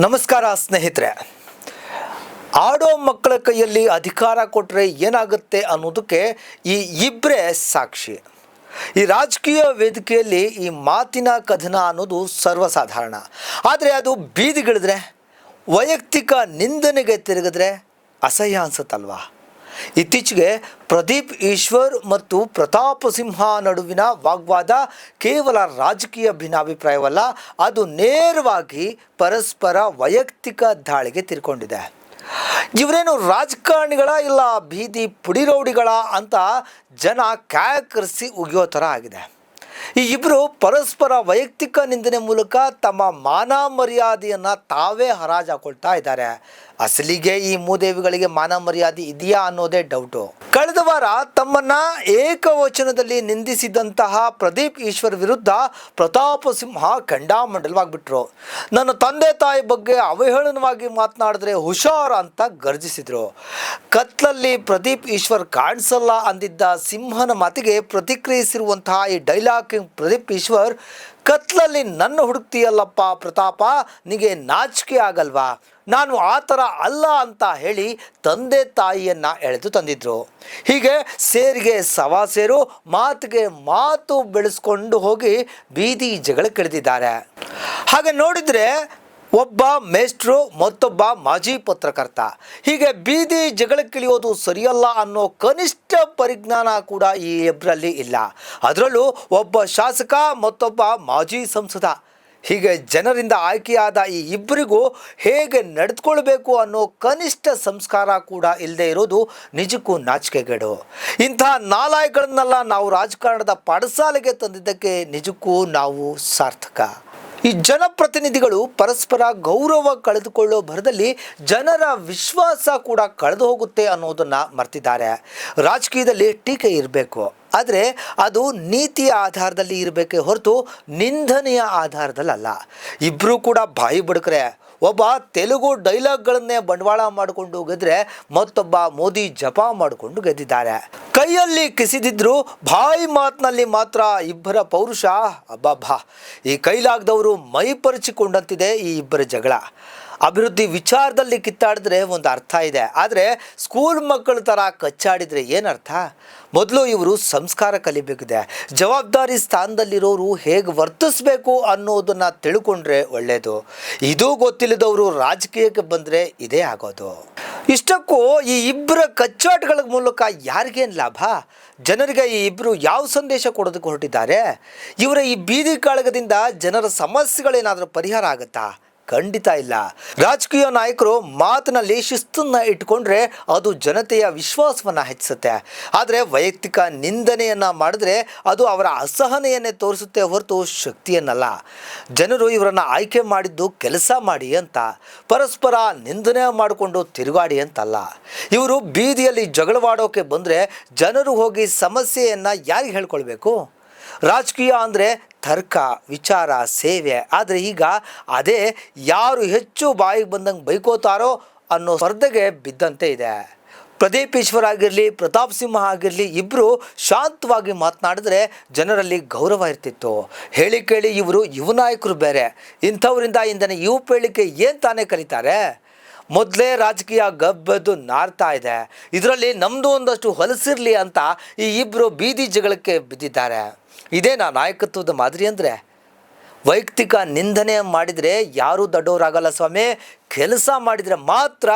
ನಮಸ್ಕಾರ ಸ್ನೇಹಿತರೆ. ಆಡೋ ಮಕ್ಕಳ ಕೈಯಲ್ಲಿ ಅಧಿಕಾರ ಕೊಟ್ಟರೆ ಏನಾಗುತ್ತೆ ಅನ್ನೋದಕ್ಕೆ ಈ ಇಬ್ಬರೇ ಸಾಕ್ಷಿ. ಈ ರಾಜಕೀಯ ವೇದಿಕೆಯಲ್ಲಿ ಈ ಮಾತಿನ ಕಥನ ಅನ್ನೋದು ಸರ್ವಸಾಧಾರಣ. ಆದರೆ ಅದು ಬೀದಿಗಿಳಿದ್ರೆ, ವೈಯಕ್ತಿಕ ನಿಂದನೆಗೆ ತಿರುಗಿದ್ರೆ ಅಸಹ್ಯ ಅನ್ಸುತ್ತಲ್ವಾ? ಇತ್ತೀಚೆಗೆ ಪ್ರದೀಪ್ ಈಶ್ವರ್ ಮತ್ತು ಪ್ರತಾಪ ಸಿಂಹ ನಡುವಿನ ವಾಗ್ವಾದ ಕೇವಲ ರಾಜಕೀಯ ಭಿನ್ನಾಭಿಪ್ರಾಯವಲ್ಲ, ಅದು ನೇರವಾಗಿ ಪರಸ್ಪರ ವೈಯಕ್ತಿಕ ದಾಳಿಗೆ ತಿರ್ಕೊಂಡಿದೆ. ಇವರೇನು ರಾಜಕಾರಣಿಗಳ ಇಲ್ಲ ಬೀದಿ ಪುಡಿರೌಡಿಗಳ? ಅಂತ ಜನ ಕ್ಯಾಕರಿಸಿ ಉಗಿಯೋ ಥರ ಆಗಿದೆ. ಈ ಇಬ್ಬರು ಪರಸ್ಪರ ವೈಯಕ್ತಿಕ ನಿಂದನೆ ಮೂಲಕ ತಮ್ಮ ಮಾನ ಮರ್ಯಾದೆಯನ್ನು ತಾವೇ ಹರಾಜು ಹಾಕೊಳ್ತಾ ಇದ್ದಾರೆ. ಅಸಲಿಗೆ ಈ ಮೂದೇವಿಗಳಿಗೆ ಮಾನ ಮರ್ಯಾದೆ ಇದೆಯಾ ಅನ್ನೋದೇ ಡೌಟು ಕಳೆದ ವಾರ ತಮ್ಮನ್ನ ಏಕವಚನದಲ್ಲಿ ನಿಂದಿಸಿದಂತಹ ಪ್ರದೀಪ್ ಈಶ್ವರ್ ವಿರುದ್ಧ ಪ್ರತಾಪ ಸಿಂಹ ಖಂಡಾಮಂಡಲವಾಗ್ಬಿಟ್ರು. ನನ್ನ ತಂದೆ ತಾಯಿ ಬಗ್ಗೆ ಅವಹೇಳನವಾಗಿ ಮಾತನಾಡಿದ್ರೆ ಹುಷಾರ್ ಅಂತ ಗರ್ಜಿಸಿದ್ರು. ಕತ್ಲಲ್ಲಿ ಪ್ರದೀಪ್ ಈಶ್ವರ್ ಕಾಣಿಸಲ್ಲ ಅಂದಿದ್ದ ಸಿಂಹನ ಮಾತಿಗೆ ಪ್ರತಿಕ್ರಿಯಿಸಿರುವಂತಹ ಈ ಡೈಲಾಗ್ ಪ್ರದೀಪ್ ಈಶ್ವರ್ ಕತ್ಲಲ್ಲಿ ನನ್ನ ಹುಡುಕ್ತೀಯಲ್ಲಪ್ಪ ಪ್ರತಾಪ, ನಿಗೆ ನಾಚಿಕೆ ಆಗಲ್ವಾ? ನಾನು ಆ ಥರ ಅಲ್ಲ ಅಂತ ಹೇಳಿ ತಂದೆ ತಾಯಿಯನ್ನು ಎಳೆದು ತಂದಿದ್ರು. ಹೀಗೆ ಸೇರಿಗೆ ಸವಾ ಸೇರು, ಮಾತಿಗೆ ಮಾತು ಬೆಳೆಸ್ಕೊಂಡು ಹೋಗಿ ಬೀದಿ ಜಗಳಕ್ಕಿಳಿದಿದ್ದಾರೆ ಹಾಗೆ ನೋಡಿದರೆ ಒಬ್ಬ ಮೇಸ್ಟ್ರು ಮತ್ತೊಬ್ಬ ಮಾಜಿ ಪತ್ರಕರ್ತ. ಹೀಗೆ ಬೀದಿ ಜಗಳಕ್ಕಿಳಿಯೋದು ಸರಿಯಲ್ಲ ಅನ್ನೋ ಕನಿಷ್ಠ ಪರಿಜ್ಞಾನ ಕೂಡ ಈ ಇಬ್ಬರಲ್ಲಿ ಇಲ್ಲ. ಅದರಲ್ಲೂ ಒಬ್ಬ ಶಾಸಕ, ಮತ್ತೊಬ್ಬ ಮಾಜಿ ಸಂಸದ. ಹೀಗೆ ಜನರಿಂದ ಆಯ್ಕೆಯಾದ ಈ ಇಬ್ಬರಿಗೂ ಹೇಗೆ ನಡೆದುಕೊಳ್ಬೇಕು ಅನ್ನೋ ಕನಿಷ್ಠ ಸಂಸ್ಕಾರ ಕೂಡ ಇಲ್ಲದೆ ಇರೋದು ನಿಜಕ್ಕೂ ನಾಚಿಕೆಗೇಡು. ಇಂಥ ನಾಲಾಯಗಳನ್ನೆಲ್ಲ ನಾವು ರಾಜಕಾರಣದ ಪಡಸಾಲೆಗೆ ತಂದಿದ್ದಕ್ಕೆ ನಿಜಕ್ಕೂ ನಾವು ಸಾರ್ಥಕ. ಈ ಜನಪ್ರತಿನಿಧಿಗಳು ಪರಸ್ಪರ ಗೌರವ ಕಳೆದುಕೊಳ್ಳೋ ಭರದಲ್ಲಿ ಜನರ ವಿಶ್ವಾಸ ಕೂಡ ಕಳೆದು ಹೋಗುತ್ತೆ ಅನ್ನೋದನ್ನು ಮರ್ತಿದ್ದಾರೆ. ರಾಜಕೀಯದಲ್ಲಿ ಟೀಕೆ ಇರಬೇಕು. ಆದರೆ ಅದು ನೀತಿಯ ಆಧಾರದಲ್ಲಿ ಇರಬೇಕೇ ಹೊರತು ನಿಂದನೆಯ ಆಧಾರದಲ್ಲಲ್ಲ. ಇಬ್ಬರೂ ಕೂಡ ಬಾಯಿ ಬಡ್ಕರೆ. ಒಬ್ಬ ತೆಲುಗು ಡೈಲಾಗ್ಗಳನ್ನೇ ಬಂಡವಾಳ ಮಾಡಿಕೊಂಡು ಗೆದ್ರೆ ಮತ್ತೊಬ್ಬ ಮೋದಿ ಜಪ ಮಾಡಿಕೊಂಡು ಗೆದ್ದಿದ್ದಾರೆ. ಕೈಯಲ್ಲಿ ಕಿಸಿದಿದ್ರು ಬಾಯಿ ಮಾತಿನಲ್ಲಿ ಮಾತ್ರ ಇಬ್ಬರ ಪೌರುಷ. ಅಬ್ಬಬ್ಬಾ. ಈ ಕೈಲಾಗದವರು ಮೈ ಪರಿಚಿಕೊಂಡಂತಿದೆ ಈ ಇಬ್ಬರ ಜಗಳ. ಅಭಿವೃದ್ಧಿ ವಿಚಾರದಲ್ಲಿ ಕಿತ್ತಾಡಿದ್ರೆ ಒಂದು ಅರ್ಥ ಇದೆ. ಆದರೆ ಸ್ಕೂಲ್ ಮಕ್ಕಳ ಥರ ಕಚ್ಚಾಡಿದರೆ ಏನರ್ಥ ಮೊದಲು ಇವರು ಸಂಸ್ಕಾರ ಕಲಿಬೇಕಿದೆ. ಜವಾಬ್ದಾರಿ ಸ್ಥಾನದಲ್ಲಿರೋರು ಹೇಗೆ ವರ್ತಿಸ್ಬೇಕು ಅನ್ನೋದನ್ನು ತಿಳ್ಕೊಂಡ್ರೆ ಒಳ್ಳೆಯದು ಇದು ಗೊತ್ತಿಲ್ಲದವರು ರಾಜಕೀಯಕ್ಕೆ ಬಂದರೆ ಇದೇ ಆಗೋದು. ಇಷ್ಟಕ್ಕೂ ಈ ಇಬ್ಬರ ಕಚ್ಚಾಟಗಳ ಮೂಲಕ ಯಾರಿಗೇನು ಲಾಭ? ಜನರಿಗೆ ಈ ಇಬ್ಬರು ಯಾವ ಸಂದೇಶ ಕೊಡೋದಕ್ಕೆ ಹೊರಟಿದ್ದಾರೆ? ಇವರ ಈ ಬೀದಿ ಕಾಳಗದಿಂದ ಜನರ ಸಮಸ್ಯೆಗಳೇನಾದರೂ ಪರಿಹಾರ ಆಗುತ್ತಾ? ಖಂಡಿತ ಇಲ್ಲ. ರಾಜಕೀಯ ನಾಯಕರು ಮಾತಿನಲ್ಲಿ ಶಿಸ್ತನ್ನ ಇಟ್ಕೊಂಡ್ರೆ ಅದು ಜನತೆಯ ವಿಶ್ವಾಸವನ್ನು ಹೆಚ್ಚಿಸುತ್ತೆ. ಆದರೆ ವೈಯಕ್ತಿಕ ನಿಂದನೆಯನ್ನು ಮಾಡಿದ್ರೆ ಅದು ಅವರ ಅಸಹನೆಯನ್ನೇ ತೋರಿಸುತ್ತೆ ಹೊರತು ಶಕ್ತಿಯನ್ನಲ್ಲ. ಜನರು ಇವರನ್ನು ಆಯ್ಕೆ ಮಾಡಿದ್ದು ಕೆಲಸ ಮಾಡಿ ಅಂತ, ಪರಸ್ಪರ ನಿಂದನೆ ಮಾಡಿಕೊಂಡು ತಿರುಗಾಡಿ ಅಂತಲ್ಲ. ಇವರು ಬೀದಿಯಲ್ಲಿ ಜಗಳವಾಡೋಕೆ ಬಂದರೆ ಜನರು ಹೋಗಿ ಸಮಸ್ಯೆಯನ್ನು ಯಾರಿಗೆ ಹೇಳ್ಕೊಳ್ಬೇಕು? ರಾಜಕೀಯ ಅಂದರೆ ತರ್ಕ, ವಿಚಾರ, ಸೇವೆ. ಆದರೆ ಈಗ ಅದೇ ಯಾರು ಹೆಚ್ಚು ಬಾಯಿಗೆ ಬಂದಂಗೆ ಬೈಕೋತಾರೋ ಅನ್ನೋ ಸ್ಪರ್ಧೆಗೆ ಬಿದ್ದಂತೆ ಇದೆ. ಪ್ರದೀಪ್ ಆಗಿರಲಿ, ಪ್ರತಾಪ್ ಸಿಂಹ ಆಗಿರಲಿ ಇಬ್ಬರು ಶಾಂತವಾಗಿ ಮಾತನಾಡಿದ್ರೆ ಜನರಲ್ಲಿ ಗೌರವ ಇರ್ತಿತ್ತು. ಹೇಳಿ ಕೇಳಿ ಇವರು ಯುವ ನಾಯಕರು ಬೇರೆ. ಇಂಥವರಿಂದ ಇಂದನೇ ಯುವ ಪೀಳಿಗೆ ಏನು ತಾನೇ ಕಲಿತಾರೆ? ಮೊದಲೇ ರಾಜಕೀಯ ಗಬ್ಬದ್ದು ನಾರ್ತಾ ಇದೆ. ಇದರಲ್ಲಿ ನಮ್ಮದು ಒಂದಷ್ಟು ಹೊಲಸಿರಲಿ ಅಂತ ಈ ಇಬ್ಬರು ಬೀದಿ ಜಗಳಕ್ಕೆ ಬಿದ್ದಿದ್ದಾರೆ. ಇದೇನಾ ನಾಯಕತ್ವದ ಮಾದರಿ ಅಂದರೆ? ವೈಯಕ್ತಿಕ ನಿಂದನೆ ಮಾಡಿದರೆ ಯಾರೂ ದೊಡ್ಡವರಾಗಲ್ಲ ಸ್ವಾಮಿ. ಕೆಲಸ ಮಾಡಿದರೆ ಮಾತ್ರ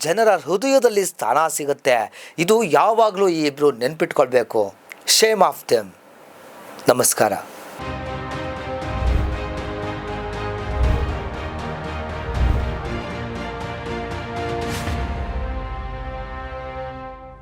ಜನರ ಹೃದಯದಲ್ಲಿ ಸ್ಥಾನ ಸಿಗುತ್ತೆ. ಇದು ಯಾವಾಗಲೂ ಈ ಇಬ್ಬರು ನೆನ್ಪಿಟ್ಕೊಳ್ಬೇಕು. ಶೇಮ್ ಆಫ್ ದೆಮ್ ನಮಸ್ಕಾರ.